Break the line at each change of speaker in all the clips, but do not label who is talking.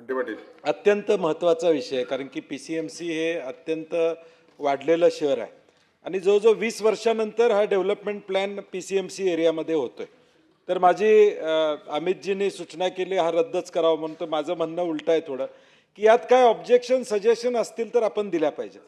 बंटी पाटील?
अत्यंत महत्त्वाचा विषय आहे कारण की पी सी एम सी हे अत्यंत वाढलेलं शहर आहे. आणि जवळजवळ वीस वर्षानंतर हा development plan P C M C एरियामध्ये होतो आहे तर माझी अमितजींनी सूचना केली हा रद्दच करावा म्हणून तर माझं म्हणणं उलटं आहे थोडं की यात काय ऑब्जेक्शन सजेशन असतील तर आपण दिल्या पाहिजेत.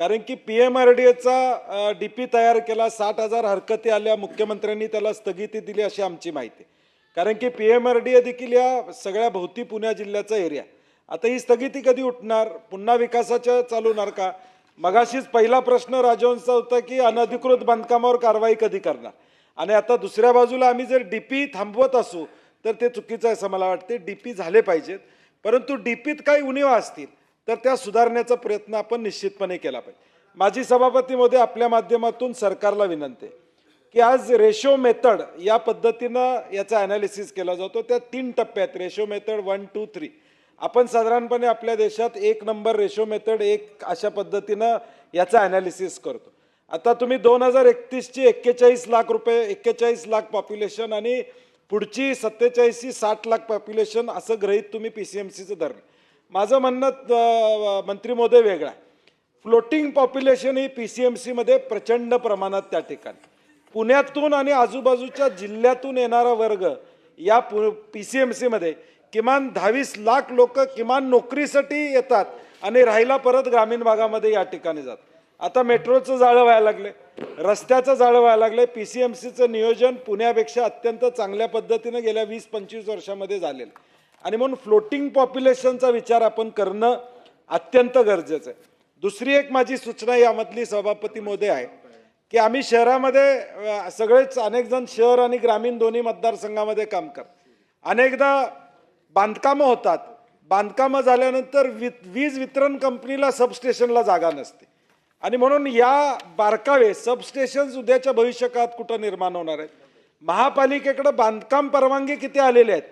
कारण की पी एम आर डी एचा डी पी तयार केला साठ हजार हरकती आल्या मुख्यमंत्र्यांनी त्याला स्थगिती दिली अशी आमची माहिती आहे. कारण की P M R D A देखील या सगळ्या भोवती पुण्या जिल्ह्याचा एरिया आता ही स्थगिती कधी उठणार? पुन्हा विकासाच्या चालवणार का? मगाशीच पहिला प्रश्न राजवंशचा होता की अनधिकृत बांधकामावर कारवाई कधी करणार? आणि आता दुसऱ्या बाजूला आम्ही जर डीपी थांबवत असू तर ते चुकीचं आहे असं मला वाटते. डीपी झाले पाहिजेत. परंतु डीपीत काही उणीवा असतील तर त्या सुधारण्याचा प्रयत्न आपण निश्चितपणे केला पाहिजे. माझी सभापती मोदी आपल्या माध्यमातून सरकारला विनंती आहे. की आज रेशो मेथड या पद्धतीनं याचा ॲनालिसिस केला जातो. त्या तीन टप्प्यात ratio method one two three आपण साधारणपणे आपल्या देशात एक नंबर रेशो मेथड एक अशा पद्धतीनं याचा ॲनालिसिस करतो. आता तुम्ही दोन हजार एकतीसची एक्केचाळीस लाख रुपये एक्केचाळीस लाख पॉप्युलेशन आणि पुढची सत्तेचाळीसची साठ लाख पॉप्युलेशन असं गृहीत तुम्ही पी सी एम सीचं धरलं. माझं म्हणणं मंत्रीमोदय मंत्री महोदय वेगळं आहे. फ्लोटिंग पॉप्युलेशन ही पी सी एम सीमध्ये प्रचंड प्रमाणात त्या ठिकाणी. पुण्यातून आणि आजूबाजूच्या जिल्ह्यातून येणारा वर्ग या पु पी सी एम सीमध्ये किमान दहावीस लाख लोक किमान नोकरीसाठी येतात आणि राहिला परत ग्रामीण भागामध्ये या ठिकाणी जात. आता मेट्रोचं जाळं व्हायला लागले रस्त्याचं जाळं व्हायला लागले पी सी एम सीचं नियोजन पुण्यापेक्षा अत्यंत चांगल्या पद्धतीनं गेल्या वीस पंचवीस वर्षामध्ये झालेलं. आणि म्हणून फ्लोटिंग पॉप्युलेशनचा विचार आपण करणं अत्यंत गरजेचं आहे. दुसरी एक माझी सूचना यामधली सभापती मोदय आहे की आम्ही शहरामध्ये सगळेच अनेक जण शहर आणि ग्रामीण दोन्ही मतदारसंघामध्ये काम करतात अनेकदा बांधकामं होतात. बांधकामं झाल्यानंतर वि वीज वितरण कंपनीला सबस्टेशनला जागा नसते. आणि म्हणून या बारकावे सबस्टेशन्स उद्याच्या भविष्यकाळात कुठं निर्माण होणार आहेत? महापालिकेकडं बांधकाम परवानगी किती आलेले आहेत?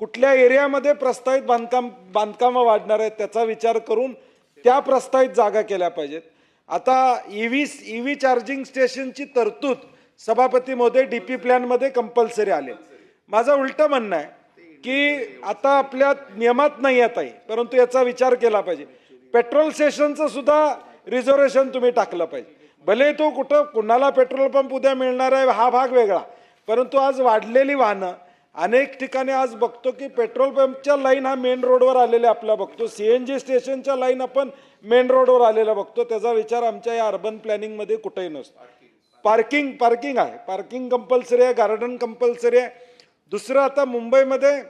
कुठल्या एरियामध्ये प्रस्तावित बांधकाम बांधकामं वाढणार आहेत? त्याचा विचार करून त्या प्रस्तावित जागा केल्या पाहिजेत. आता E V E V charging स्टेशनची तरतूद सभापती डी पी प्लॅनमध्ये कंपल्सरी आले माझं उलटं म्हणणं आहे की आता आपल्या नियमात नाही आहे परंतु याचा विचार केला पाहिजे. पेट्रोल स्टेशनचं सुद्धा रिझर्वेशन तुम्ही टाकलं पाहिजे. भले तो कुठं कुणाला पेट्रोल पंप उद्या मिळणार आहे हा भाग वेगळा. परंतु आज वाढलेली वाहनं अनेक ठिकाणी आज बघतो की पेट्रोल पंपच्या लाईन हा मेन रोडवर आलेल्या आपला बघतो. सी एन जी स्टेशनच्या लाईन आपण मेन रोडवर आलेला बघतो. त्याचा विचार आमच्या या अर्बन प्लॅनिंगमध्ये कुठेही नसतो. पार्किंग पार्किंग आहे. पार्किंग कंपल्सरी आहे गार्डन कंपल्सरी आहे. दुसरं आता मुंबईमध्ये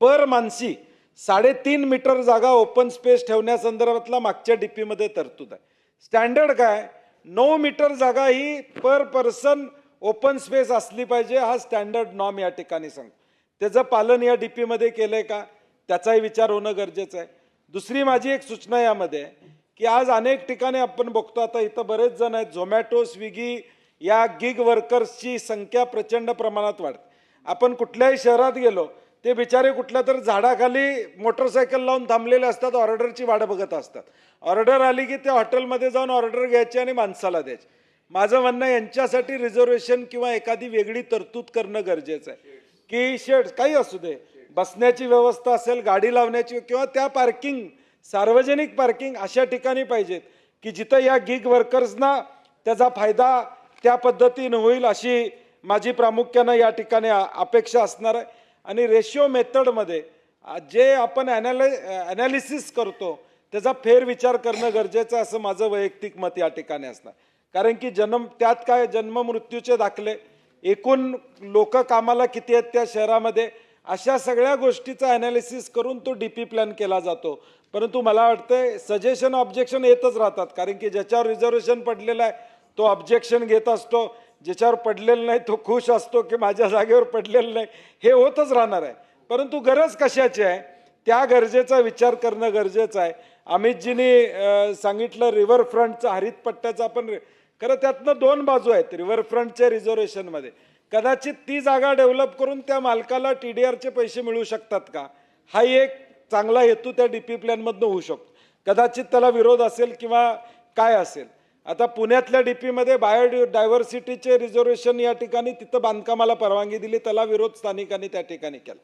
पर मानसी साडेतीन मीटर जागा ओपन स्पेस ठेवण्यासंदर्भातला मागच्या डीपीमध्ये तरतूद आहे. स्टँडर्ड काय? नऊ मीटर जागा ही पर पर्सन ओपन स्पेस असली पाहिजे हा स्टँडर्ड नॉर्म या ठिकाणी सांग. त्याचं पालन या डीपीमध्ये केलंय का? त्याचाही विचार होणं गरजेचं आहे. दुसरी माझी एक सूचना यामध्ये की आज अनेक ठिकाणी आपण बघतो आता इथं बरेच जण आहेत. झोमॅटो स्विगी या गिग वर्कर्सची संख्या प्रचंड प्रमाणात वाढते. आपण कुठल्याही शहरात गेलो ते बिचारे कुठल्या तर झाडाखाली मोटरसायकल लावून थांबलेले असतात ऑर्डरची वाट बघत असतात. ऑर्डर आली की त्या हॉटेलमध्ये जाऊन ऑर्डर घ्यायची आणि माणसाला द्यायची. माझं म्हणणं यांच्यासाठी रिझर्वेशन किंवा एखादी वेगळी तरतूद करणं गरजेचं आहे. की शेड काही असू दे. बसण्याची व्यवस्था असेल गाडी लावण्याची किंवा त्या पार्किंग सार्वजनिक पार्किंग अशा ठिकाणी पाहिजेत की जिथं या गिग वर्कर्सना त्याचा फायदा त्या पद्धतीनं होईल अशी माझी प्रामुख्यानं या ठिकाणी अपेक्षा असणार आहे. आणि रेशिओ मेथडमध्ये जे आपण ॲनालि ॲनालिसिस करतो त्याचा फेरविचार करणं गरजेचं आहे असं माझं वैयक्तिक मत या ठिकाणी असणार. कारण की जन्म त्यात काय जन्म मृत्यूचे दाखले. एकूण लोक कामाला किती आहेत त्या शहरामध्ये? अशा सगळ्या गोष्टीचा ॲनालिसिस करून तो डी पी प्लॅन केला जातो. परंतु मला वाटतंय सजेशन ऑब्जेक्शन येतच राहतात. कारण की ज्याच्यावर रिझर्वेशन पडलेलं आहे तो ऑब्जेक्शन घेत असतो. ज्याच्यावर पडलेलं नाही तो खुश असतो की माझ्या जागेवर पडलेलं नाही. हे होतच राहणार आहे. परंतु गरज कशाची आहे? त्या गरजेचा विचार करणं गरजेचं आहे. अमितजींनी सांगितलं रिव्हरफ्रंटचा हरित पट्ट्याचा आपण खरं त्यातनं दोन बाजू आहेत रिव्हरफ्रंटच्या रिझर्वेशनमध्ये. कदाचित ती जागा डेव्हलप करून त्या मालकाला टी डी आरचे पैसे मिळू शकतात का? हा एक चांगला हेतू त्या डी पी प्लॅनमधनं होऊ शकतो. कदाचित त्याला विरोध असेल किंवा काय असेल. आता पुण्यातल्या डी पीमध्ये बायो डायव्हर्सिटीचे रिझर्वेशन या ठिकाणी तिथं बांधकामाला परवानगी दिली त्याला विरोध स्थानिकांनी त्या ठिकाणी केला.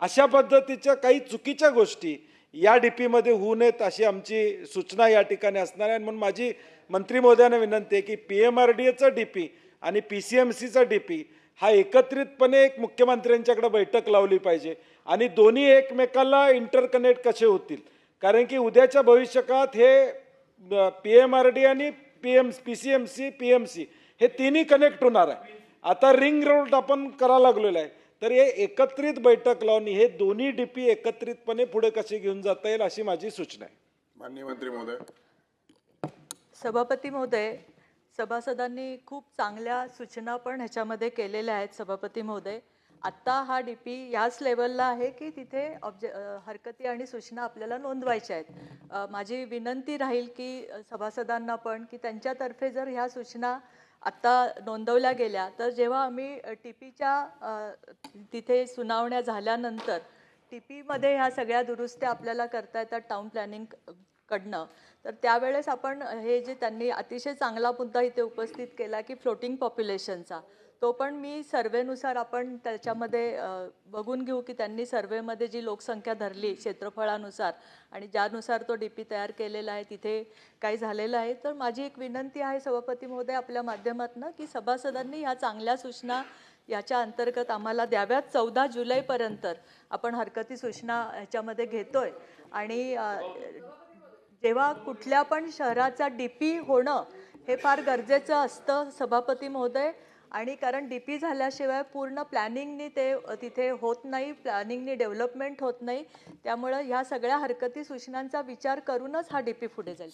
अशा पद्धतीच्या काही चुकीच्या गोष्टी या डी पीमध्ये होऊ नयेत अशी आमची सूचना या ठिकाणी असणार आहे. म्हणून माझी मंत्री महोदयांना विनंती आहे की पी एम आर डी एचा डी पी आणि पी सी एम सीचा डी पी हा एकत्रितपणे एक मुख्यमंत्र्यांच्याकडे बैठक लावली पाहिजे. आणि दोन्ही एकमेकाला इंटरकनेक्ट कसे होतील? कारण की उद्याच्या भविष्यकाळात हे पी एम आर डी आणि P M P C M C P M C हे तिन्ही कनेक्ट होणार आहे. आता रिंग रोड आपण करायला लागलेलो आहे. तर हे एकत्रित बैठक लावून हे दोन्ही डीपी एकत्रितपणे पुढे कसे घेऊन जाता येईल अशी माझी सूचना आहे.
माननीय मंत्री महोदय.
सभापती महोदय सभासदांनी खूप चांगल्या सूचना पण ह्याच्यामध्ये केलेल्या आहेत सभापती महोदय. आत्ता हा डी पी याच लेवलला आहे की तिथे ऑब्जे हरकती आणि सूचना आपल्याला नोंदवायच्या आहेत. माझी विनंती राहील की सभासदांना पण की त्यांच्यातर्फे जर ह्या सूचना आत्ता नोंदवल्या गेल्या तर जेव्हा आम्ही टी पीच्या तिथे सुनावण्या झाल्यानंतर टी पीमध्ये ह्या सगळ्या दुरुस्त्या आपल्याला करता येतात टाउन प्लॅनिंग कडनं. तर त्यावेळेस आपण हे जे त्यांनी अतिशय चांगला मुद्दा इथे उपस्थित केला की फ्लोटिंग पॉप्युलेशनचा तो पण मी सर्वेनुसार आपण त्याच्यामध्ये बघून घेऊ की त्यांनी सर्वेमध्ये जी लोकसंख्या धरली क्षेत्रफळानुसार आणि ज्यानुसार तो डी पी तयार केलेला आहे तिथे काय झालेलं आहे तर माझी एक विनंती आहे सभापती महोदय आपल्या माध्यमातून की सभासदांनी ह्या चांगल्या सूचना याच्या अंतर्गत आम्हाला द्याव्यात. चौदा जुलैपर्यंत आपण हरकती सूचना ह्याच्यामध्ये घेतोय आणि जेव्हा कुठल्या पण शहराचा डी पी होणं हे फार गरजेचं असतं सभापती महोदय. आणि कारण डी पी झाल्याशिवाय पूर्ण प्लॅनिंगनी ते तिथे होत नाही प्लॅनिंगनी डेव्हलपमेंट होत नाही. त्यामुळं ह्या सगळ्या हरकती सूचनांचा विचार करूनच हा डी पी पुढे जाईल.